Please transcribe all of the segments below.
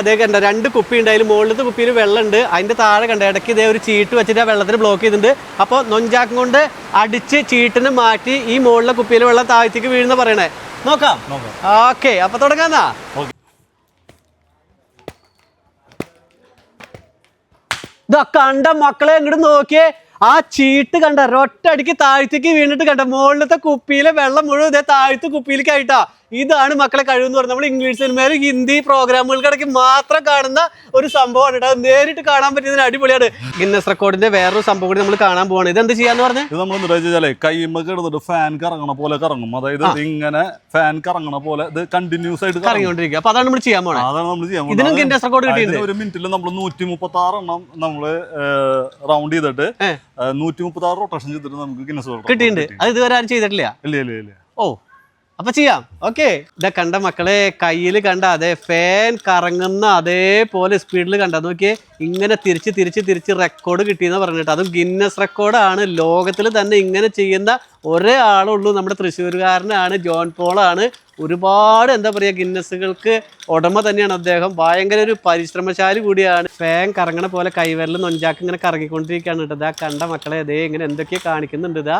അതേ കണ്ട രണ്ട് കുപ്പി ഉണ്ടായാലും മുകളിലത്തെ കുപ്പിയിൽ വെള്ളം ഉണ്ട് അതിന്റെ താഴെ കണ്ട ഇടയ്ക്ക് ഇതേ ഒരു ചീട്ട് വെച്ചിട്ട് ആ വെള്ളത്തിന് ബ്ലോക്ക് ചെയ്തിട്ടുണ്ട്. അപ്പോൾ നൊഞ്ചാക്കം കൊണ്ട് അടിച്ച് ചീട്ടിന് മാറ്റി ഈ മുകളിലെ കുപ്പിയിലെ വെള്ളം താഴത്തേക്ക് വീഴുന്ന പറയണേ. നോക്കാം. ഓക്കെ അപ്പൊ തുടങ്ങാന്നാ. ഇതാ കണ്ട മക്കളെ ഇങ്ങോട്ട് നോക്കിയേ. ആ ചീട്ട് കണ്ട ഒറ്റയടിക്ക് താഴ്ത്തേക്ക് വീണിട്ട് കണ്ട മുകളിലത്തെ കുപ്പിയിലെ വെള്ളം മുഴുവൻ ഇതേ താഴത്തെ കുപ്പിയിലേക്ക് ആയിട്ടാ. ഇതാണ് മക്കളെ കഴിവെന്ന് പറയുന്നത് നമ്മൾ ഇംഗ്ലീഷ് സിനിമയിൽ ഹിന്ദി പ്രോഗ്രാമുകൾക്കിടയ്ക്ക് മാത്രം കാണുന്ന ഒരു സംഭവമാണ് കേട്ടോ. അത് നേരിട്ട് കാണാൻ പറ്റിയതിന് അടിപൊളിയാണ്. ഗിന്നസ് റെക്കോർഡിന്റെ വേറൊരു സംഭവം കൂടി നമ്മൾ കാണാൻ പോവാണ്. ഇത് എന്ത് ചെയ്യാന്ന് പറഞ്ഞേ? ഇത് നമ്മൾ എന്താ വെച്ചാലേ കൈമ കിടന്നിട്ട് ഫാൻ കറങ്ങണ പോലെ കറങ്ങും. അതായത് ഇങ്ങനെ ഫാൻ കറങ്ങണ പോലെ ഇത് കണ്ടിന്യൂസ് ആയിട്ട് കറങ്ങും. കറങ്ങിക്കൊണ്ടിരിക്കുക അപ്പൊ അതാണ് നമ്മൾ ചെയ്യാൻ പോണേ. അതാണ് നമ്മൾ ചെയ്യാൻ ഇതിനും. ഗിന്നസ് റെക്കോർഡ് കിട്ടിയിട്ടുണ്ട്. ഒരു മിനിറ്റിൽ നമ്മൾ നൂറ്റി മുപ്പത്തി ആറ് എണ്ണം നമ്മൾ റൗണ്ട് ചെയ്തിട്ട്. നൂറ്റി മുപ്പത്തി ആറ് റൊട്ടേഷൻ ചെയ്തിട്ട് നമുക്ക് ഗിന്നസ് റെക്കോർഡ് കിട്ടിയിട്ടുണ്ട്. അത് ഇതുവരെ ആരും ചെയ്തിട്ടില്ല? ഇല്ല ഇല്ല ഇല്ല. ഓ. അപ്പൊ ചെയ്യാം. ഓക്കെ ഇതാ കണ്ട മക്കളെ കയ്യിൽ കണ്ട അതേ ഫാൻ കറങ്ങുന്ന അതേപോലെ സ്പീഡിൽ കണ്ട. നോക്കിയേ ഇങ്ങനെ തിരിച്ച് തിരിച്ച് തിരിച്ച് റെക്കോർഡ് കിട്ടിയെന്ന് പറഞ്ഞിട്ട്. അതും ഗിന്നസ് റെക്കോർഡാണ് ലോകത്തിൽ തന്നെ ഇങ്ങനെ ചെയ്യുന്ന ഒരേ ആളുള്ളൂ നമ്മുടെ തൃശ്ശൂരുകാരനാണ് ജോൺ പോളാണ്. ഒരുപാട് എന്താ പറയുക ഗിന്നസുകൾക്ക് ഉടമ തന്നെയാണ് അദ്ദേഹം. ഭയങ്കര ഒരു പരിശ്രമശാലി കൂടിയാണ്. ഫാൻ കറങ്ങണ പോലെ കൈവരൽ നൊഞ്ചാക്ക് ഇങ്ങനെ കറങ്ങിക്കൊണ്ടിരിക്കുകയാണ് കേട്ടോ. ഇതാ കണ്ട മക്കളെ അതേ ഇങ്ങനെ എന്തൊക്കെയോ കാണിക്കുന്നുണ്ട്. ഇതാ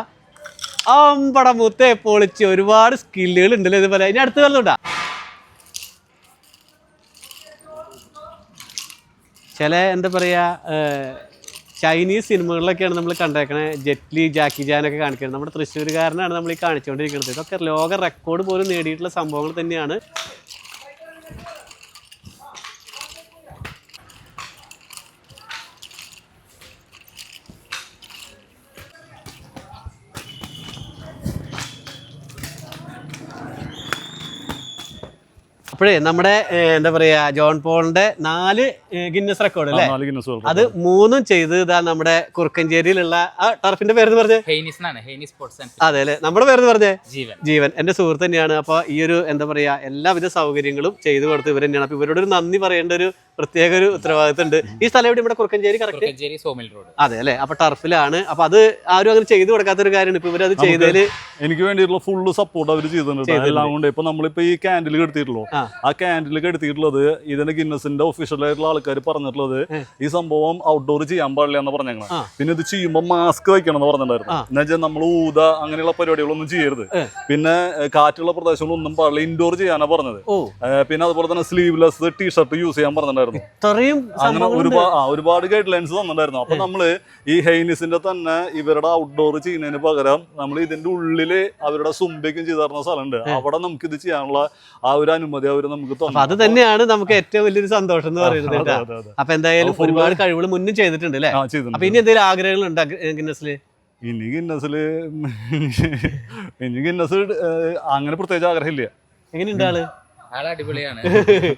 അമ്പട മുത്തേ പൊളിച്ച് ഒരുപാട് സ്കില്ലുകൾ ഉണ്ടല്ലോ ഇതുപോലെ. ഇനി അടുത്ത് വരുന്നുണ്ടാ ചില എന്താ പറയാ ഏഹ്, ചൈനീസ് സിനിമകളിലൊക്കെയാണ് നമ്മൾ കണ്ടേക്കണേ ജെറ്റ്ലി ജാക്കി ജാനൊക്കെ കാണിക്കുന്നത്. നമ്മുടെ തൃശ്ശൂരുകാരനാണ് നമ്മൾ ഈ കാണിച്ചുകൊണ്ടിരിക്കുന്നത് ഇതൊക്കെ ലോക റെക്കോർഡ് പോലും നേടിയിട്ടുള്ള സംഭവങ്ങൾ തന്നെയാണ്. അപ്പോഴേ നമ്മുടെ എന്താ പറയാ ജോൺ പോളിന്റെ നാല് ഗിന്നസ് റെക്കോർഡ് അല്ലേ? നാല് ഗിന്നസ് വേൾഡ് അത് മൂന്നും ചെയ്ത് ഇതാ നമ്മുടെ കുറുക്കഞ്ചേരിയിലുള്ള ആ ടർഫിന്റെ പേര് പറഞ്ഞേ? അതെ അല്ലെ? നമ്മുടെ പേര് പറഞ്ഞേ? ജീവൻ. ജീവൻ. എന്റെ സുഹൃത്ത് തന്നെയാണ്. അപ്പൊ ഈ ഒരു എന്താ പറയാ എല്ലാവിധ സൗകര്യങ്ങളും ചെയ്തു കൊടുത്ത് ഇവർ തന്നെയാണ്. അപ്പൊ ഇവരോട് ഒരു നന്ദി പറയേണ്ട ഒരു പ്രത്യേക ഒരു ഉത്തരവാദിത്തം ഉണ്ട് ഈ സ്ഥലം എവിടെ? ഇവിടെ കുറുക്കഞ്ചേരി കറക്റ്റ് സോമിൽ റോഡ്. അതെ അല്ലെ? അപ്പൊ ടർഫിലാണ്. അപ്പൊ അത് ആരും അങ്ങനെ ചെയ്തു കൊടുക്കാത്ത ഒരു കാര്യമാണ്. ഇപ്പൊ ഇവരത് ചെയ്തതിൽ എനിക്ക് വേണ്ടിയിട്ടുള്ള ഫുള്ള് സപ്പോർട്ട് അവർ ചെയ്തിട്ടുണ്ട്. എല്ലാം കൊണ്ട് ഇപ്പൊ നമ്മളിപ്പോ ഈ ക്യാൻഡിൽ കെടുത്തിട്ടുള്ളൂ ആ. ക്യാൻഡിൽ കെടുത്തിട്ടുള്ളത് ഇതിന്റെ ഗിന്നസിന്റെ ഒഫീഷ്യൽ ആയിട്ടുള്ള ആൾക്കാർ പറഞ്ഞിട്ടുള്ളത്. ഈ സംഭവം ഔട്ട്ഡോർ ചെയ്യാൻ പാടില്ല എന്ന് പറഞ്ഞേക്കണം. പിന്നെ ഇത് ചെയ്യുമ്പോൾ മാസ്ക് വയ്ക്കണം എന്ന് പറഞ്ഞിട്ടുണ്ടായിരുന്നു. ആ. എന്ന് വെച്ചാൽ നമ്മൾ ഊത അങ്ങനെയുള്ള പരിപാടികളൊന്നും ചെയ്യരുത്. പിന്നെ കാറ്റുള്ള പ്രദേശങ്ങളൊന്നും പാടില്ല. ഇൻഡോർ ചെയ്യാനാ പറഞ്ഞത്. പിന്നെ അതുപോലെ തന്നെ സ്ലീവ്ലെസ് ടീഷർട്ട് യൂസ് ചെയ്യാൻ പറഞ്ഞിട്ടുണ്ടായിരുന്നു. ഇത്രയും അങ്ങനെ. ഒരുപാട് ഒരുപാട് ഗൈഡ് ലൈൻസ് തന്നിട്ടുണ്ടായിരുന്നു. അപ്പൊ നമ്മൾ ഈ ഹെയ്നിസിന്റെ തന്നെ ഇവരുടെ ഔട്ട്ഡോർ ചെയ്യുന്നതിന് പകരം നമ്മൾ ഇതിന്റെ ഉള്ളിൽ അവരുടെ സുംബയ്ക്കും ചെയ്തു തരുന്ന സ്ഥലമുണ്ട്. അവിടെ നമുക്ക് ഇത് ചെയ്യാനുള്ള ആ ഒരു അനുമതി അവർ നമുക്ക് തോന്നും അത് തന്നെയാണ് നമുക്ക് ഏറ്റവും വലിയൊരു സന്തോഷം എന്ന് പറയുന്നത്. അപ്പൊ എന്തായാലും ഒരുപാട് കഴിവുകൾ മുന്നും ചെയ്തിട്ടുണ്ട് അല്ലേ? അപ്പൊ ഇനി എന്തെങ്കിലും ആഗ്രഹങ്ങൾ ഉണ്ടോ ഗിന്നസിൽ? ഇനി ഗിന്നസിൽ ഇനി ഗിന്നസ് അങ്ങനെ പ്രത്യേകിച്ച് ആഗ്രഹമില്ല. എങ്ങനെയുണ്ട് ആൾ? അടിപൊളിയാണ്.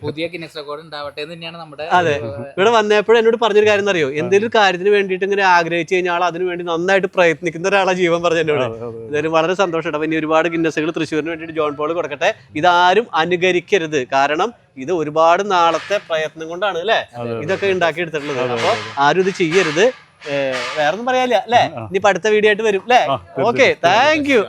പുതിയ ഗിന്നസ് റെക്കോർഡ് ഉണ്ടാവട്ടെ എന്ന് തന്നെയാണ് നമ്മുടെ അതെ. ഇവിടെ വന്നപ്പോഴും എന്നോട് പറഞ്ഞൊരു കാര്യം അറിയോ എന്തെങ്കിലും ഒരു കാര്യത്തിന് വേണ്ടിയിട്ട് ഇങ്ങനെ ആഗ്രഹിച്ചു കഴിഞ്ഞാൽ ആൾ അതിന് വേണ്ടി നന്നായിട്ട് പ്രയത്നിക്കുന്ന ഒരാളെ ജീവൻ പറഞ്ഞു എന്നോട്. ഇതൊരു വളരെ സന്തോഷമാണ് അപ്പൊ ഇനി ഒരുപാട് ഗിന്നസുകൾ തൃശ്ശൂരിന് വേണ്ടിയിട്ട് ജോൺ പോൾ കൊടുക്കട്ടെ. ഇതാരും അനുകരിക്കരുത്. കാരണം ഇത് ഒരുപാട് നാളത്തെ പ്രയത്നം കൊണ്ടാണ് അല്ലെ? ഇതൊക്കെ ഉണ്ടാക്കി എടുത്തിട്ടുള്ളത് അപ്പൊ ആരും ഇത് ചെയ്യരുത്. വേറൊന്നും പറയാനില്ല അല്ലേ? ഇനിയിപ്പോ അടുത്ത വീഡിയോ ആയിട്ട് വരും അല്ലേ. Okay thank you